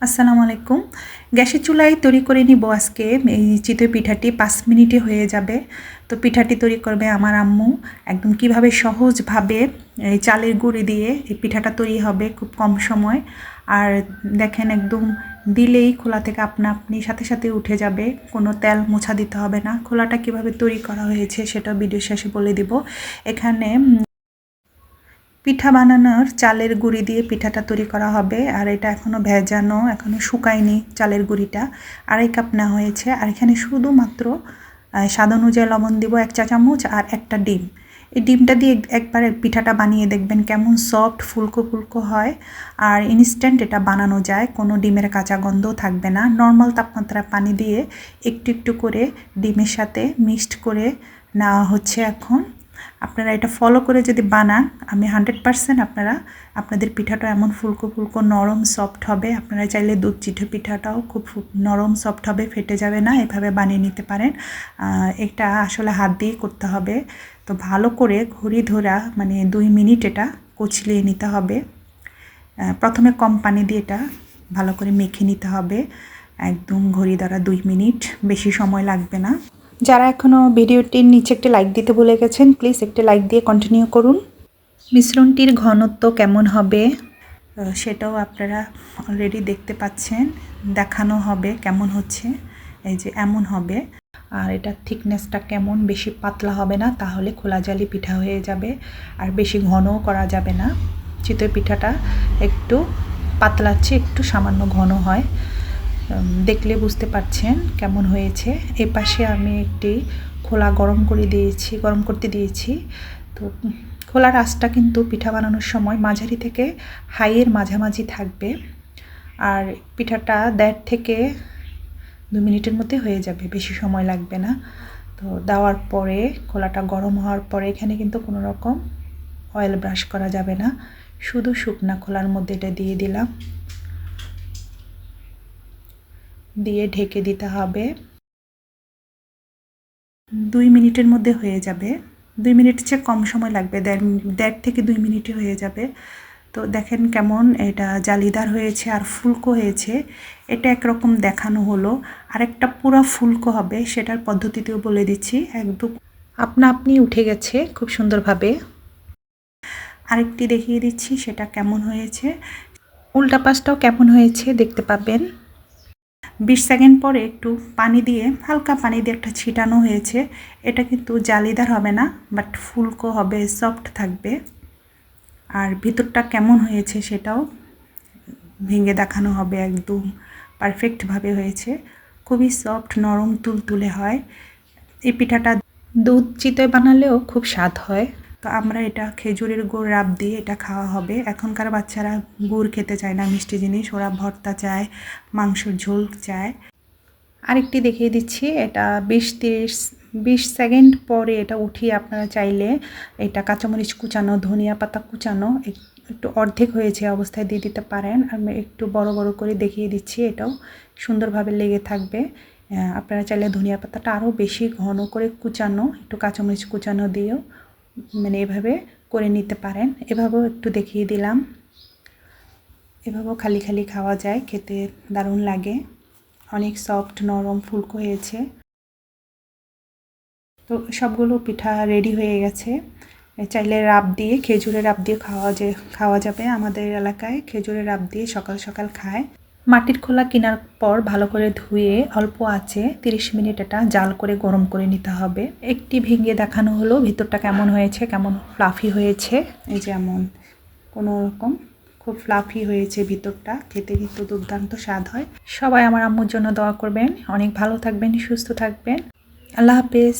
আসসালামু আলাইকুম। গ্যাসের চুলায় তৈরি করে নিব আজকে। এই চিতই পিঠাটি পাঁচ মিনিটে হয়ে যাবে। তো পিঠাটি তৈরি করবে আমার আম্মু। একদম কীভাবে সহজভাবে এই চালের গুঁড়ি দিয়ে এই পিঠাটা তৈরি হবে খুব কম সময়। আর দেখেন একদম দিলেই খোলা থেকে আপনা আপনি সাথে সাথে উঠে যাবে। কোনো তেল মোছা দিতে হবে না। খোলাটা কীভাবে তৈরি করা হয়েছে সেটা ভিডিও শেষে বলে দিব। এখানে পিঠা বানানোর চালের গুঁড়ি দিয়ে পিঠাটা তৈরি করা হবে। আর এটা এখনও ভেজানো এখনও শুকায়নি চালের গুঁড়িটা। আড়াই কাপ নেওয়া হয়েছে। আর এখানে শুধুমাত্র স্বাদ অনুযায়ী লবণ দিব এক চা চামচ আর একটা ডিম। এই ডিমটা দিয়ে এক- একবার পিঠাটা বানিয়ে দেখবেন কেমন সফট, ফুলকো ফুলকো হয়। আর ইনস্ট্যান্ট এটা বানানো যায়। কোনো ডিমের কাঁচা গন্ধও থাকবে না। নর্মাল তাপমাত্রায় পানি দিয়ে একটু একটু করে ডিমের সাথে মিক্সড করে নেওয়া হচ্ছে এখন। আপনারা এটা ফলো করে যদি বানান, আমি হান্ড্রেড পারসেন্ট আপনারা, আপনাদের পিঠাটা এমন ফুলকো ফুলকো নরম সফট হবে। আপনারা চাইলে দুধ চিঠে পিঠাটাও খুব নরম সফট হবে, ফেটে যাবে না, এভাবে বানিয়ে নিতে পারেন। এটা আসলে হাত দিয়ে করতে হবে। তো ভালো করে ঘড়ি ধরা মানে দুই মিনিট এটা কচলিয়ে নিতে হবে। প্রথমে কম পানি দিয়ে এটা ভালো করে মেখে নিতে হবে। একদম ঘড়ি ধরা দুই মিনিট, বেশি সময় লাগবে না। যারা এখনও ভিডিওটির নিচে একটি লাইক দিতে ভুলে গেছেন প্লিজ একটি লাইক দিয়ে কন্টিনিউ করুন। মিশ্রণটির ঘনত্ব কেমন হবে? সেটাও আপনারা অলরেডি দেখতে পাচ্ছেন। দেখানো হবে কেমন হচ্ছে। এই যে এমন হবে। আর এটার থিকনেসটা কেমন? বেশি পাতলা হবে না, তাহলে খোলা জালি পিঠা হয়ে যাবে। আর বেশি ঘনও করা যাবে না। চিতই পিঠাটা একটু পাতলার চেয়ে একটু সামান্য ঘন হয়। দেখলে বুঝতে পারছেন কেমন হয়েছে। এ পাশে আমি একটি খোলা গরম করে দিয়েছি গরম করতে দিয়েছি। তো উম, খোলার আঁচটা কিন্তু পিঠা বানানোর সময় মাঝারি থেকে হাইয়ের মাঝামাঝি থাকবে। আর পিঠাটা দেড় থেকে দু মিনিটের মধ্যে হয়ে যাবে বেশি সময় লাগবে না। তো দেওয়ার পরে খোলাটা গরম হওয়ার পরে এখানে কিন্তু কোনো রকম অয়েল ব্রাশ করা যাবে না। শুধু শুকনা খোলার মধ্যে এটা দিয়ে দিলাম। দিয়ে ঢেকে দিতে হবে। দুই মিনিটের মধ্যে হয়ে যাবে। দুই মিনিট চেয়ে কম সময় লাগবে, দেড় দেড় থেকে দুই মিনিটে হয়ে যাবে। তো দেখেন কেমন এটা জালিদার হয়েছে আর ফুলকো হয়েছে। এটা একরকম দেখানো হলো। আরেকটা পুরো ফুলকো হবে, সেটার পদ্ধতিতেও বলে দিচ্ছি। একদম আপনা আপনি উঠে গেছে খুব সুন্দরভাবে। আরেকটি দেখিয়ে দিচ্ছি, সেটা কেমন হয়েছে। উল্টা পাশটাও কেমন হয়েছে দেখতে পাবেন। বিশ সেকেন্ড পরে একটু পানি দিয়ে, হালকা পানি দিয়ে একটা ছিটানো হয়েছে। এটা কিন্তু জালিদার হবে না বাট ফুলকো হবে সফট থাকবে। আর ভিতরটা কেমন হয়েছে সেটাও ভেঙে দেখানো হবে, একদম পারফেক্টভাবে হয়েছে। খুবই সফট নরম, তুলতুলে হয়। এই পিঠাটা দুধ চিতই বানালেও খুব স্বাদ হয়। তো আমরা এটা খেজুরের গুড় রাব দিয়ে এটা খাওয়া হবে। এখনকার বাচ্চারা গুড় খেতে চায় না, মিষ্টি জিনিস, ওরা ভর্তা চায়, মাংসর ঝোল চায়। আরেকটি দেখিয়ে দিচ্ছি, এটা বিশ তিরিশ, বিশ সেকেন্ড পরে এটা উঠিয়ে আপনারা চাইলে এটা কাঁচামরিচ কুচানো, ধনিয়া পাতা কুচানো একটু অর্ধেক হয়েছে অবস্থায় দিয়ে দিতে পারেন। আমি একটু বড় বড় করে দেখিয়ে দিচ্ছি, এটাও সুন্দরভাবে লেগে থাকবে। আপনারা চাইলে ধনিয়া পাতাটা আরও বেশি ঘন করে কুচানো, একটু কাঁচামরিচ কুচানো দিয়েও মানে এভাবে করে নিতে পারেন। এভাবেও একটু দেখিয়ে দিলাম। এভাবেও খালি খালি খাওয়া যায়, খেতে দারুণ লাগে। অনেক সফট নরম ফুলকো হয়েছে। তো সবগুলো পিঠা রেডি হয়ে গেছে। চাইলে রাব দিয়ে, খেজুরের রাব দিয়ে খাওয়া যে, খাওয়া যাবে আমাদের এলাকায়। খেজুরের রাব দিয়ে সকাল সকাল খায়। মাটির খোলা কেনার পর ভালো করে ধুয়ে অল্প আছে তিরিশ মিনিট এটা জাল করে গরম করে নিতে হবে। একটি ভেঙে দেখানো হলো, ভিতরটা কেমন হয়েছে, কেমন ফ্লাফি হয়েছে? এই যেমন কোনো রকম খুব ফ্লাফি হয়েছে ভিতরটা, খেতে কিন্তু দুর্দান্ত স্বাদ হয়। সবাই আমার আম্মুর জন্য দোয়া করবেন। অনেক ভালো থাকবেন, সুস্থ থাকবেন। আল্লাহ হাফেজ।